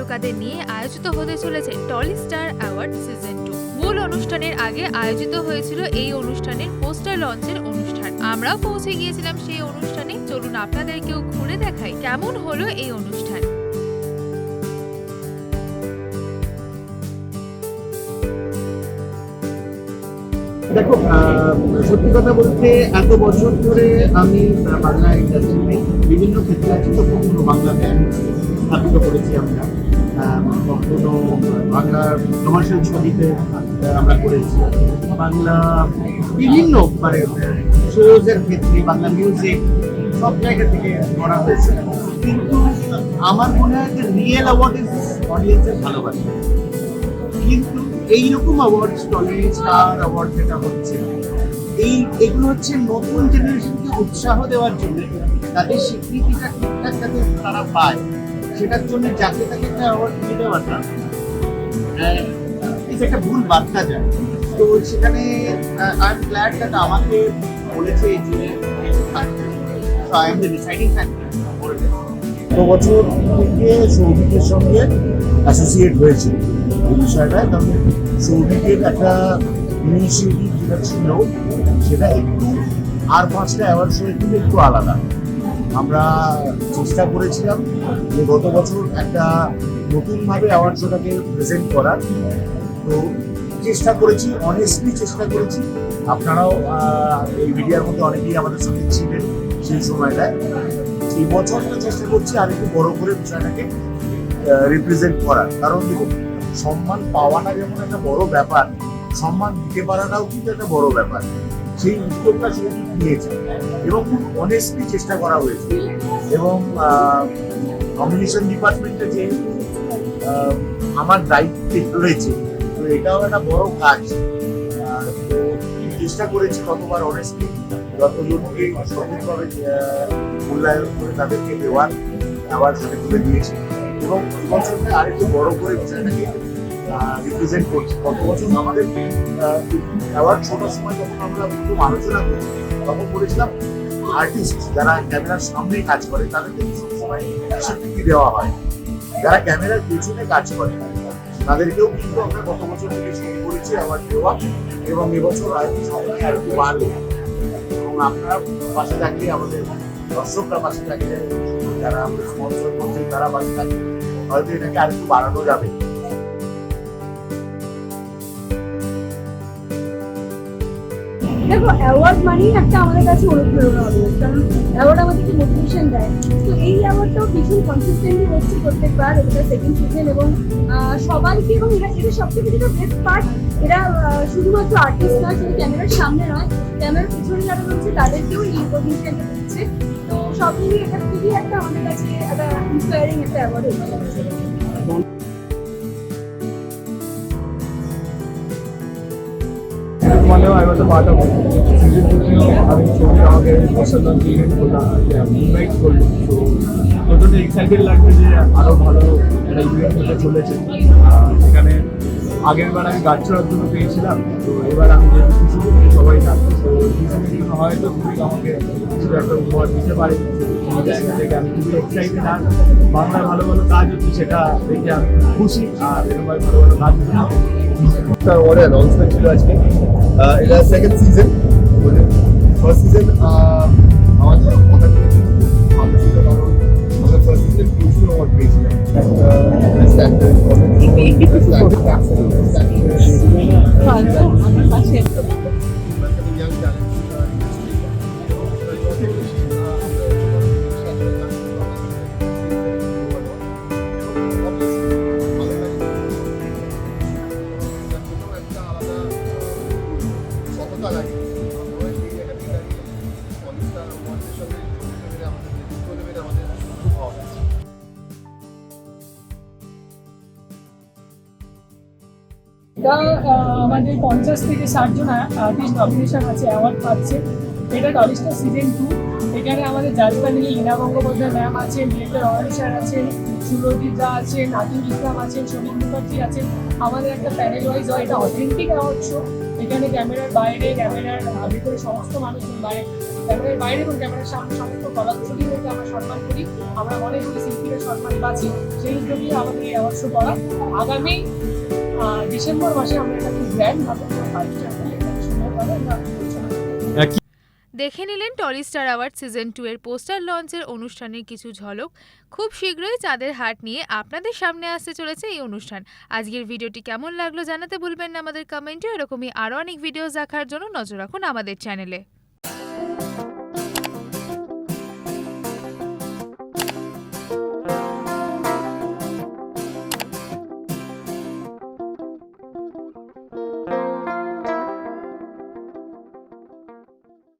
তারকাদের নিয়ে আয়োজিত হতে চলেছে Tolly star award season two. মূল অনুষ্ঠানের আগে আয়োজিত হয়েছিল এই অনুষ্ঠানের পোস্টার লঞ্চের অনুষ্ঠান। আমরাও পৌঁছে গিয়েছিলাম সেই অনুষ্ঠানে। চলুন আপনাদেরকেও ঘুরে দেখাই কেমন হলো এই অনুষ্ঠান। দেখো সত্যি কথা বলতে এত বছর ধরে আমি বাংলা ইন্ডাস্ট্রিতে বিভিন্ন ক্ষেত্রে আছি, তো কখনো বাংলা ব্যান্ড স্থাপিত করেছি আমরা। কখনো বাংলা কমার্শিয়াল ছবিতে আমরা করেছি। বাংলা বিভিন্ন মানে শোজের ক্ষেত্রে, বাংলা মিউজিক সব জায়গা থেকে করা হয়েছে। কিন্তু আমার মনে হয় যে রিয়েল অ্যাওয়ার্ড ইজ অডিয়েন্সের ভালোবাসা। কিন্তু এইরকম অ্যাওয়ার্ড স্টলে স্টার অ্যাওয়ার্ড যেটা হচ্ছে, এই, এগুলো হচ্ছে নতুন জেনারেশনকে উৎসাহ দেওয়ার জন্য তাদের স্বীকৃতিটা ঠিকঠাক যাতে তারা পায়। সেটার জন্য যাকে তাকে একটা অ্যাওয়ার্ড দিয়ে দেওয়াটা এটা একটা ভুল বার্তা যায় তো সেখানে আই এম দ্যাট আমাকে বলেছে যে I am the deciding factor গত বছর থেকে সৌভিকের সঙ্গে অ্যাসোসিয়েট হয়েছে। এই বিষয়টায় কারণ সৌভিকের একটা ইনিশিয়েটিভ যেটা ছিল, সেটা একটু আর পাঁচটা অ্যাওয়ার্ড শো একটু আলাদা। আমরা চেষ্টা করেছিলাম যে গত বছর একটা নতুনভাবে অ্যাওয়ার্ড শোটাকে প্রেজেন্ট করার। তো চেষ্টা করেছি অনেস্টলি চেষ্টা করেছি। আপনারাও এই মিডিয়ার মধ্যে অনেকেই আমাদের সঙ্গে ছিলেন সেই সময়টায়। এই বছরটা চেষ্টা করছি আর একটু বড় করে বিষয়টাকে রিপ্রেজেন্ট করার। কারণ দেখুন, সম্মান পাওয়াটা যেমন একটা বড় ব্যাপার, সম্মান দিতে পারাটাও কিন্তু একটা বড় ব্যাপার। সেই উদ্যোগটা সে নিয়েছে। এবং খুব অনেস্টলি চেষ্টা করা হয়েছে। এবং নমিনেশন ডিপার্টমেন্টে যে আমার দায়িত্বে রয়েছে, তো এটাও একটা বড় কাজ। তো চেষ্টা করেছি কতবার অনেস্টলি যতজনকে সঠিকভাবে মূল্যায়ন করে তাদেরকে দেওয়ার আবার সেটা তুলে দিয়েছি। এবং আরেকটু বড় করে বিষয়টাকে রিপ্রেজেন্ট করছি। গত বছর আমাদের অ্যাওয়ার্ড ছোটার সময় যখন আমরা প্রথম আলোচনা করি তখন বলেছিলাম আর্টিস্ট যারা ক্যামেরার সামনে কাজ করে, তাদেরকে সবসময় স্বীকৃতি দেওয়া হয়। যারা ক্যামেরার পেছনে কাজ করে, তাদেরকেও কিন্তু আমরা গত বছর থেকে শুরু করেছি অ্যাওয়ার্ড দেওয়া। এবং এবছর আরেকটু সময় আরেকটু বাড়বে। এবং আপনারা পাশে থাকলে আমাদের দর্শকরা পাশে থাকলে, যারা আমাদের স্পন্সর করছেন, তারা পাশে থাকলে হয়তো এটাকে আরেকটু বাড়ানো যাবে। দেখো অ্যাওয়ার্ড মানেই একটা আমাদের কাছে অনুপ্রেরণা হবে, কারণ অ্যাওয়ার্ড আমাদেরকে মোটিভেশন দেয়। তো এই অ্যাওয়ার্ডটাও ভীষণ কনসিস্টেন্টলি হচ্ছে প্রত্যেকবার, এটা সেকেন্ড সিজন এবং সবাইকে এবং এরা এটা সব থেকে যেটা বেস্ট পার্ট এরা শুধুমাত্র আর্টিস্ট নয়, শুধু ক্যামেরার সামনে নয় ক্যামেরার পিছনে যারা রয়েছে, তাদেরকেও এই পজিশনটা দিচ্ছে। তো সব মিলিয়ে এটা খুবই একটা আমাদের কাছে একটা ইন্সপায়ারিং একটা অ্যাওয়ার্ড হতে যাচ্ছে মানেও I was a part of season টুতেও আমি ছবি আমাকে লঞ্চ ইভেন্ট করলাম ইনভাইট করল তো প্রচণ্ড এক্সাইটেড লাগছে যে আরও ভালো একটা ইভেন্ট হতে চলেছে। এখানে আগের বার আমি গাছ চড়ার জন্য পেয়েছিলাম, তো এবার আমি যেহেতু করছি সবাই থাকবে তো খুশির জন্য হয়তো খুবই আমাকে কিছু একটা উপহার দিতে পারে। জায়গা থেকে আমি এক্সাইটেড আর বাংলায় ভালো ভালো কাজ হচ্ছে সেটা দেখে আমি খুশি। আর এরকমভাবে ভালো ভালো কাজ হচ্ছে একটা অনেক অ্যানাউন্সমেন্ট ছিল আজকে। এটা সেকেন্ড সিজন এটা আমাদের পঞ্চাশ থেকে ষাট জন আর্টিস্ট নমিনেশন আছে অ্যাওয়ার্ড পাচ্ছে। এটা টলিস্টার সিজন টু এখানে আমাদের জাজ প্যানেলে ইনা গঙ্গোপাধ্যায় ম্যাম আছেন ডিরেক্টর স্যার আছেন সুরজিৎ দা আছেন নাতিন ইসলাম আছেন সমীর মুখার্জি আছেন আমাদের একটা প্যানেল ওয়াইজ হয়, এটা অথেন্টিক অ্যাওয়ার্ড শো এখানে ক্যামেরার বাইরে ক্যামেরার ভিতরে সমস্ত মানুষজন বাইরে। ক্যামেরার বাইরে এবং ক্যামেরার সামনে সমস্ত কলাকুশলীদেরকে আমরা সম্মান করি। আমরা করি শিল্পীদের সম্মান পাচ্ছি। সেই উদ্যোগে আমাদের এই অ্যাওয়ার্ড শো করা। আগামী ডিসেম্বর মাসে আমরা একটা খুব গ্র্যান্ড ভাবে ফাইভ স্টার সুন্দরভাবে আমরা পরিচালনা দেখে নিলেন Tolly star award season two এর পোস্টার লঞ্চের অনুষ্ঠানের কিছু ঝলক। খুব শীঘ্রই চাঁদের হাট নিয়ে আপনাদের সামনে আসতে চলেছে এই অনুষ্ঠান। আজকের ভিডিওটি কেমন লাগল জানাতে ভুলবেন না আমাদের কমেন্টে এরকমই আরও অনেক ভিডিওস দেখার জন্য নজর রাখুন আমাদের চ্যানেলে